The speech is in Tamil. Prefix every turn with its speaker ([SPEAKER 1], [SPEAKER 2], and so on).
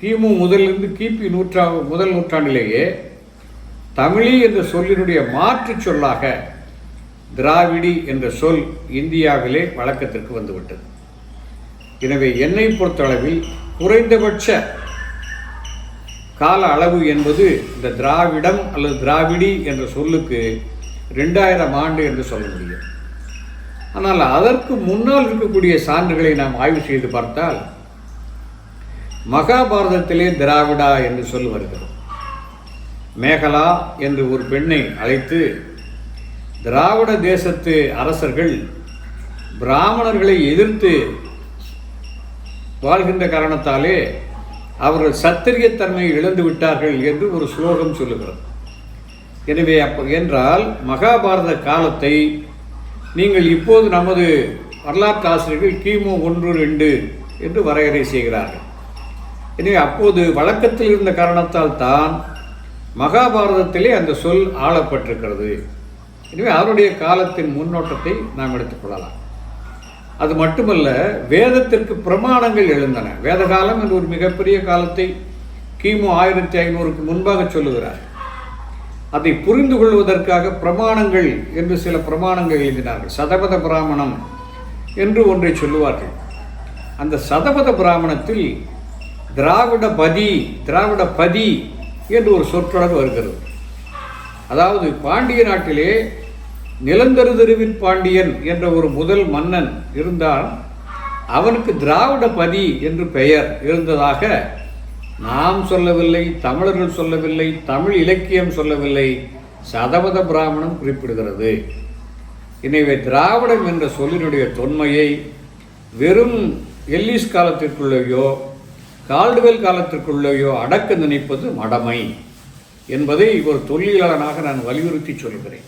[SPEAKER 1] கிமு முதலிருந்து கிபி நூற்றா முதல் நூற்றாண்டிலேயே தமிழி என்ற சொல்லினுடைய மாற்றுச் சொல்லாக திராவிடி என்ற சொல் இந்தியாவிலே வழக்கத்திற்கு வந்துவிட்டது. எனவே என்னை பொறுத்தளவில் குறைந்தபட்ச கால அளவு என்பது இந்த திராவிடம் அல்லது திராவிடி என்ற சொல்லுக்கு ரெண்டாயிரம் ஆண்டு என்று சொல்ல முடியும். ஆனால் அதற்கு முன்னால் இருக்கக்கூடிய சான்றுகளை நாம் ஆய்வு செய்து பார்த்தால் மகாபாரதத்திலே திராவிடா என்று சொல் வருகிறது. மேகலா என்று ஒரு பெண்ணை அழைத்து திராவிட தேசத்து அரசர்கள் பிராமணர்களை எதிர்த்து வாழ்கின்ற காரணத்தாலே அவர்கள் சத்திரியத்தன்மையை இழந்து விட்டார்கள் என்று ஒரு ஸ்லோகம் சொல்லுகிறது. எனவே அப்போ என்றால் மகாபாரத காலத்தை நீங்கள் இப்போது நமது வரலாற்று ஆசிரியர்கள் கிமு ஒன்று ரெண்டு என்று வரையறை செய்கிறார்கள். எனவே அப்போது வழக்கத்தில் இருந்த காரணத்தால் தான் மகாபாரதத்திலே அந்த சொல் ஆளப்பட்டிருக்கிறது. எனவே அவருடைய காலத்தின் முன்னோட்டத்தை நாம் எடுத்துக்கொள்ளலாம் அது மட்டுமல்ல வேதத்திற்கு பிரமாணங்கள் எழுந்தன. வேதகாலம் என்று ஒரு மிகப்பெரிய காலத்தை கிமு ஆயிரத்தி ஐநூறுக்கு முன்பாக சொல்லுகிறார். அதை புரிந்து கொள்வதற்காக பிரமாணங்கள் என்று சில பிரமாணங்கள் எழுதினார்கள். சதபத பிராமணம் என்று ஒன்றை சொல்லுவார்கள். அந்த சதபத பிராமணத்தில் திராவிட பதி திராவிட பதி என்று ஒரு சொற்றொடர் வருகிறது. அதாவது பாண்டிய நாட்டிலே நிலந்தரு தெருவின் பாண்டியன் என்ற ஒரு முதல் மன்னன் இருந்தால் அவனுக்கு திராவிட பதி என்று பெயர் இருந்ததாக நாம் சொல்லவில்லை தமிழர்கள் சொல்லவில்லை தமிழ் இலக்கியம் சொல்லவில்லை சதவத பிராமணம் குறிப்பிடுகிறது. எனவே திராவிடம் என்ற சொல்லினுடைய தொன்மையை வெறும் எல்லிஸ் காலத்திற்குள்ளேயோ கால்டுவெல் காலத்திற்குள்ளேயோ அடக்க நினைப்பது மடமை என்பதை ஒரு தொழிலாளனாக நான் வலியுறுத்தி சொல்கிறேன்.